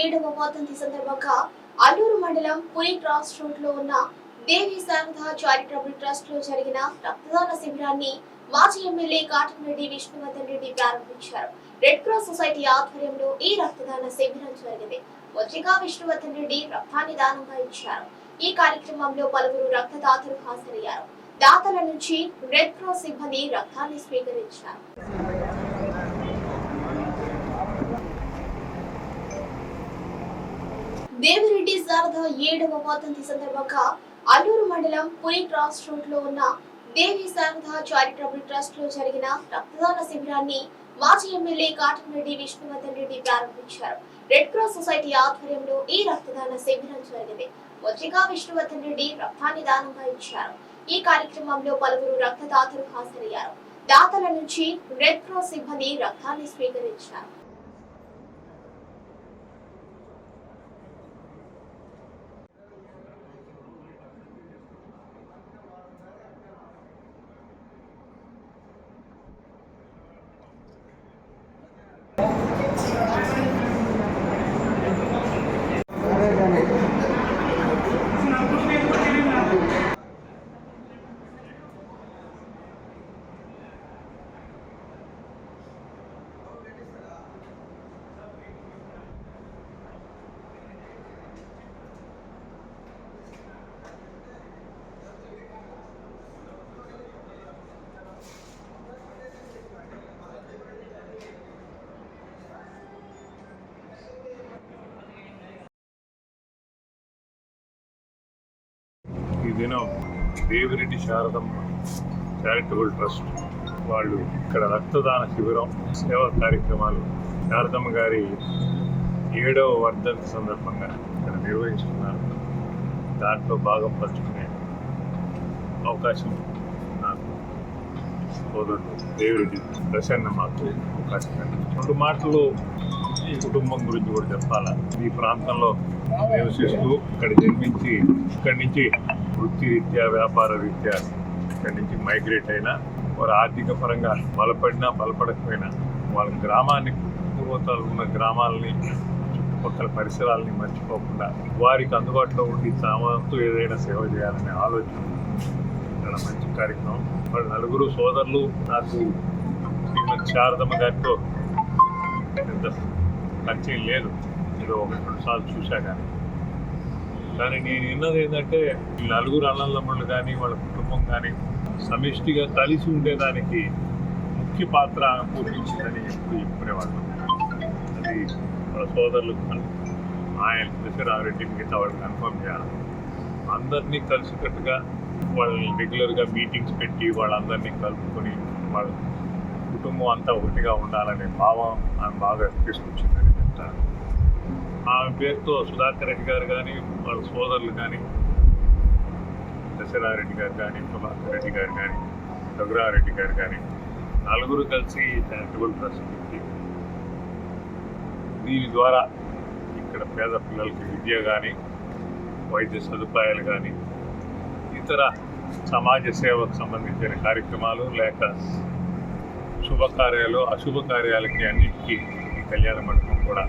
ఏడవ వాతంతి సందర్భంగా అల్లూరు మండలం పురి క్రాస్ రోడ్లో ఉన్న దేవి శారద చారిటబుల్ ట్రస్ట్లో జరిగిన రక్తదాన శిబిరాన్ని మాజీ ఎమ్మెల్యే కాటంరెడ్డి విష్ణువర్ధన్ రెడ్డి ప్రారంభించారు. రెడ్ క్రాస్ సొసైటీ ఆధ్వర్యంలో ఈ రక్తదాన శిబిరం జరిగింది. మొదటిగా విష్ణువర్ధన్ రెడ్డి రక్తాన్ని దానంగా ఇచ్చారు ఈ కార్యక్రమంలో పలువురు రక్తదాతలు హాజరయ్యారు. దాతల నుంచి రెడ్ క్రాస్ సిబ్బంది రక్తాన్ని స్వీకరించారు. దేవిరెడ్డి శారద ఏడవ వాతంతి సందర్భంగా అల్లూరు మండలం పురి క్రాస్ రోడ్లో ఉన్న దేవి శారద చారిటబుల్ ట్రస్ట్లో జరిగిన రక్తదాన శిబిరాన్ని మాజీ ఎమ్మెల్యే కాటమరెడ్డి విష్ణువర్ధన్ రెడ్డి ప్రారంభించారు. రెడ్ క్రాస్ సొసైటీ ఆధ్వర్యంలో ఈ రక్తదాన శిబిరం జరిగింది. మొదటిగా విష్ణువర్ధన్ రెడ్డి రక్తాన్ని దానంగా ఇచ్చారు ఈ కార్యక్రమంలో పలువురు రక్తదాతలు హాజరయ్యారు. దాతల నుంచి రెడ్ క్రాస్ సిబ్బంది రక్తాన్ని స్వీకరించారు ఈ దినం దేవిరెడ్డి శారదమ్మ చారిటబుల్ ట్రస్ట్ వాళ్ళు ఇక్కడ రక్తదాన శిబిరం సేవా కార్యక్రమాలు శారదమ్మ గారి ఏడవ వర్ధంతి సందర్భంగా ఇక్కడ నిర్వహిస్తున్నారు. దాంట్లో భాగం పంచుకునే అవకాశం నాకు సోదరుడు దేవిరెడ్డి ప్రసన్న మాకు అవకాశం రెండు మాటలు ఈ కుటుంబం గురించి కూడా చెప్పాలా? ఈ ప్రాంతంలో నివసిస్తూ ఇక్కడ జన్మించి ఇక్కడి నుంచి వృత్తి రీత్యా వ్యాపార రీత్యా ఇక్కడి నుంచి మైగ్రేట్ అయినా వారు ఆర్థిక పరంగా బలపడినా బలపడకపోయినా వాళ్ళ గ్రామాన్ని పూర్వతలు ఉన్న గ్రామాలని చుట్టుపక్కల పరిసరాలని మర్చిపోకుండా వారికి అందుబాటులో ఉండి సామంతో ఏదైనా సేవ చేయాలనే ఆలోచన. ఇక్కడ మంచి కార్యక్రమం. వాళ్ళ నలుగురు సోదరులు నాకు శ్రీమతి శారదమ్మ గారితో పెద్ద పరిచయం లేదు. ఏదో ఒకటి రెండు సార్లు చూశా కానీ కానీ నేను విన్నది ఏంటంటే వీళ్ళ నలుగురు అన్నదమ్ముళ్ళు కానీ వాళ్ళ కుటుంబం కానీ సమిష్టిగా కలిసి ఉండేదానికి ముఖ్య పాత్ర పోషించిందని ఎప్పుడు చెప్పుకునేవాళ్ళు అది వాళ్ళ సోదరులు ఆయన దశరారెడ్డి మిగతా వాళ్ళు కన్ఫర్మ్ చేయాలి. అందరినీ కలిసికట్టుగా వాళ్ళని రెగ్యులర్గా మీటింగ్స్ పెట్టి వాళ్ళందరినీ కలుపుకొని వాళ్ళ కుటుంబం అంతా ఒకటిగా ఉండాలనే భావం ఆమె బాగా తీసుకొచ్చిందని చెప్తాను. ఆమె పేరుతో సుధాకర్ రెడ్డి గారు కానీ వాళ్ళ సోదరులు కానీ దశరారెడ్డి గారు కానీ ప్రభాకర్ రెడ్డి గారు కానీ రఘురారెడ్డి గారు కానీ నలుగురు కలిసి చారిటబుల్ ట్రస్ట్ పెట్టి దీని ద్వారా ఇక్కడ పేద పిల్లలకి విద్య కానీ వైద్య సదుపాయాలు కానీ ఇతర సమాజ సేవకు సంబంధించిన కార్యక్రమాలు లేక శుభకార్యాలు అశుభ కార్యాలకి అన్నిటికీ ఈ కళ్యాణ మండపం కూడా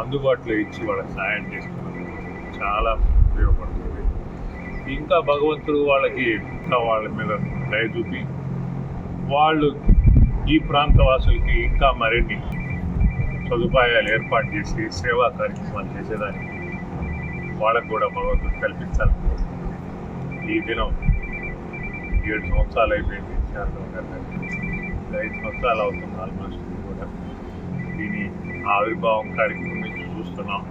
అందుబాటులో ఇచ్చి వాళ్ళకి సాయం చేస్తున్నందుకు చాలా ఉపయోగపడుతుంది. ఇంకా భగవంతుడు వాళ్ళకి ఇంకా వాళ్ళ మీద దయ చూపి వాళ్ళు ఈ ప్రాంత వాసులకి ఇంకా మరిన్ని సదుపాయాలు ఏర్పాటు చేసి సేవా కార్యక్రమాలు చేసేదానికి వాళ్ళకు కూడా భగవంతుడు కల్పించాలి ఈ దినం ఏడు సంవత్సరాలు అయిపోయింది శారదం గారి ఐదు సంవత్సరాలు అవుతుంది ఆల్మోస్ట్ కూడా. దీని ఆవిర్భావం కార్యక్రమం చూస్తున్నాం.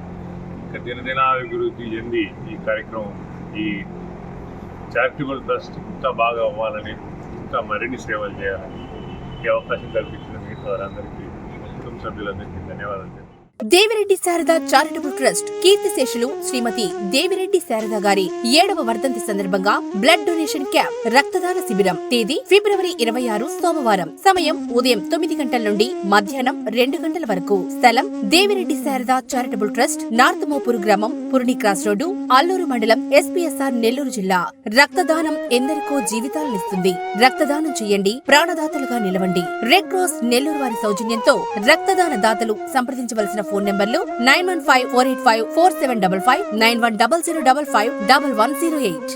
ఇంకా దినదినాభివృద్ధి చెంది ఈ కార్యక్రమం ఈ చారిటబుల్ ట్రస్ట్ ఇంకా బాగా అవ్వాలని ఇంకా మరిన్ని సేవలు చేయాలని ఈ అవకాశం కల్పించిన మిగతా వారందరికీ కుటుంబ సభ్యులందరికీ ధన్యవాదాలు. దేవిరెడ్డి శారద చారిటబుల్ ట్రస్ట్ కీర్తిశేషులు శ్రీమతి దేవిరెడ్డి శారద గారి ఏడవ వర్ధంతి సందర్భంగా బ్లడ్ డొనేషన్ క్యాంప్ రక్తదాన శిబిరం. తేదీ ఫిబ్రవరి ఇరవై ఆరు సోమవారం. సమయం ఉదయం తొమ్మిది గంటల నుండి మధ్యాహ్నం రెండు గంటల వరకు. స్థలం Devireddy Sharada charitable trust north Mopuru గ్రామం పురుని క్రాస్ రోడ్డు అల్లూరు మండలం ఎస్పీఎస్ఆర్ నెల్లూరు జిల్లా. రక్తదానం ఎందరికో జీవితాలనిస్తుంది రక్తదానం చేయండి ప్రాణదాతలుగా నిలవండి. రెడ్ క్రాస్ నెల్లూరు వారి సౌజన్యంతో రక్తదాన దాతలు సంప్రదించవలసిన ఫోన్ నెంబర్లు nine one five four eight five four seven double five nine one double zero double five double one zero eight.